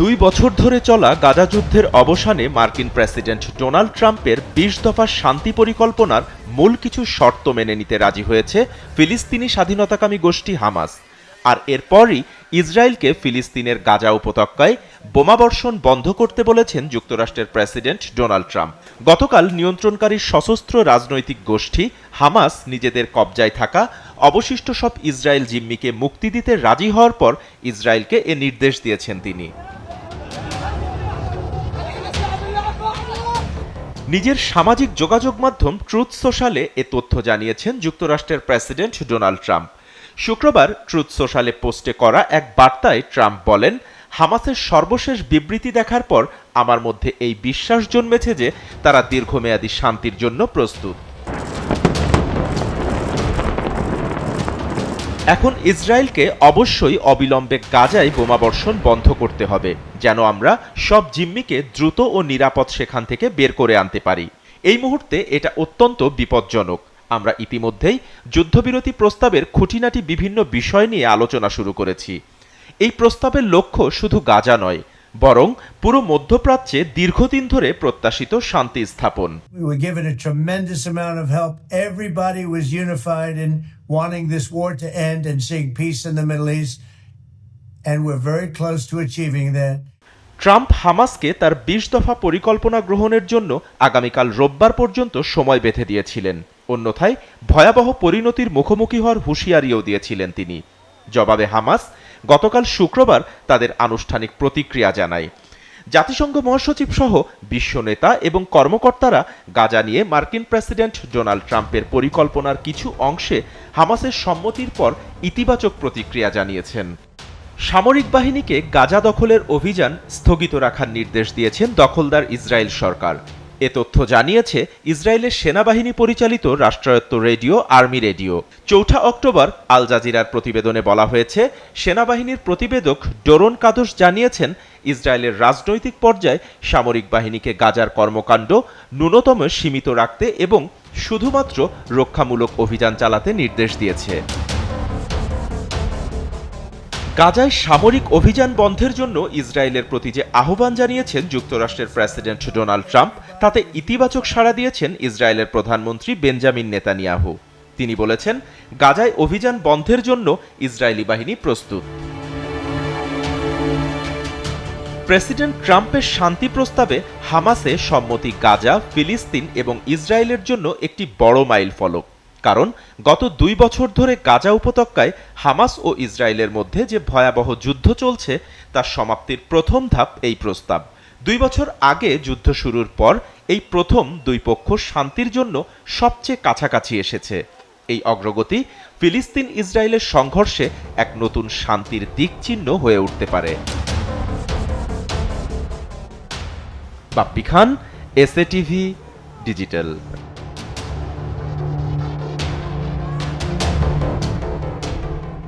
দুই বছর ধরে চলা গাজা যুদ্ধের অবসানে মার্কিন প্রেসিডেন্ট ডোনাল্ড ট্রাম্পের বিশ দফা শান্তি পরিকল্পনার মূল কিছু শর্ত মেনে নিতে রাজি হয়েছে ফিলিস্তিনি স্বাধীনতাকামী গোষ্ঠী হামাস। আর এরপরই ইসরায়েলকে ফিলিস্তিনের গাজা উপত্যকায় বোমাবর্ষণ বন্ধ করতে বলেছেন যুক্তরাষ্ট্রের প্রেসিডেন্ট ডোনাল্ড ট্রাম্প। গতকাল নিয়ন্ত্রণকারী সশস্ত্র রাজনৈতিক গোষ্ঠী হামাস নিজেদের কবজায় থাকা অবশিষ্ট সব ইসরায়েল জিম্মিকে মুক্তি দিতে রাজি হওয়ার পর ইসরায়েলকে এ নির্দেশ দিয়েছেন তিনি। নিজের সামাজিক যোগাযোগ মাধ্যম ট্রুথ সোশ্যালে এ তথ্য জানিয়েছেন যুক্তরাষ্ট্রের প্রেসিডেন্ট ডোনাল্ড ট্রাম্প। শুক্রবার ট্রুথ সোশ্যালে পোস্টে করা এক বার্তায় ট্রাম্প বলেন, হামাসের সর্বশেষ বিবৃতি দেখার পর আমার মধ্যে এই বিশ্বাস জন্মেছে যে তারা দীর্ঘমেয়াদী শান্তির জন্য প্রস্তুত। এখন ইসরায়েলকে অবশ্যই অবিলম্বে গাজায় বোমাবর্ষণ বন্ধ করতে হবে, যেন আমরা সব জিম্মিকে দ্রুত ও নিরাপদ সেখান থেকে বের করে আনতে পারি। এই মুহূর্তে এটা অত্যন্ত বিপজ্জনক। আমরা ইতিমধ্যেই যুদ্ধবিরতি প্রস্তাবের খুঁটিনাটি বিভিন্ন বিষয় নিয়ে আলোচনা শুরু করেছি। এই প্রস্তাবের লক্ষ্য শুধু গাজা নয় বরং পুরো মধ্যপ্রাচ্যে দীর্ঘদিন ধরে প্রত্যাশিত শান্তি স্থাপন। ট্রাম্প হামাসকে তার বিশ দফা পরিকল্পনা গ্রহণের জন্য আগামীকাল রোববার পর্যন্ত সময় বেঁধে দিয়েছিলেন। অন্যথায় ভয়াবহ পরিণতির মুখোমুখি হওয়ার হুঁশিয়ারিও দিয়েছিলেন তিনি। জবাবে হামাস গতকাল শুক্রবার তাদের আনুষ্ঠানিক প্রতিক্রিয়া জানায়। জাতিসংঘ মহাসচিব সহ বিশ্ব নেতা এবং কর্মকর্তারা গাজা নিয়ে মার্কিন প্রেসিডেন্ট ডোনাল্ড ট্রাম্পের পরিকল্পনার কিছু অংশে হামাসের সম্মতির পর ইতিবাচক প্রতিক্রিয়া জানিয়েছেন। সামরিক বাহিনীকে গাজা দখলের অভিযান স্থগিত রাখার নির্দেশ দিয়েছেন দখলদার ইসরায়েল সরকার। এ তথ্য জানিয়েছে ইসরায়েলের সেনাবাহিনী পরিচালিত রাষ্ট্রায়ত্ত রেডিও, আর্মি রেডিও। চৌঠা অক্টোবর আল জাজিরার প্রতিবেদনে বলা হয়েছে, সেনাবাহিনীর প্রতিবেদক ডোরন কাদোস জানিয়েছেন, ইসরায়েলের রাজনৈতিক পর্যায়ে সামরিক বাহিনীকে গাজার কর্মকাণ্ড ন্যূনতম সীমিত রাখতে এবং শুধুমাত্র রক্ষামূলক অভিযান চালাতে নির্দেশ দিয়েছে। গাজায় সামরিক অভিযান বন্ধের জন্য ইসরায়েলের প্রতি যে আহ্বান জানিয়েছেন যুক্তরাষ্ট্রের প্রেসিডেন্ট ডোনাল্ড ট্রাম্প, তাতে ইতিবাচক সাড়া দিয়েছেন ইসরায়েলের প্রধানমন্ত্রী বেঞ্জামিন নেতানিয়াহু। তিনি বলেছেন, গাজায় অভিযান বন্ধের জন্য ইসরায়েলি বাহিনী প্রস্তুত। প্রেসিডেন্ট ট্রাম্পের শান্তি প্রস্তাবে হামাসে সম্মতি গাজা, ফিলিস্তিন এবং ইসরায়েলের জন্য একটি বড় মাইল ফলক কারণ গত দুই বছর ধরে গাজা উপত্যকায় হামাস ও ইসরায়েলের মধ্যে যে ভয়াবহ যুদ্ধ চলছে তার সমাপ্তির প্রথম ধাপ এই প্রস্তাব। দুই বছর আগে যুদ্ধ শুরুর পর এই প্রথম দুই পক্ষ শান্তির জন্য সবচেয়ে কাছাকাছি এসেছে। এই অগ্রগতি ফিলিস্তিন ইসরায়েলের সংঘর্ষে এক নতুন শান্তির দিক চিহ্ন হয়ে উঠতে পারে। Bappi Khan SA TV, digital.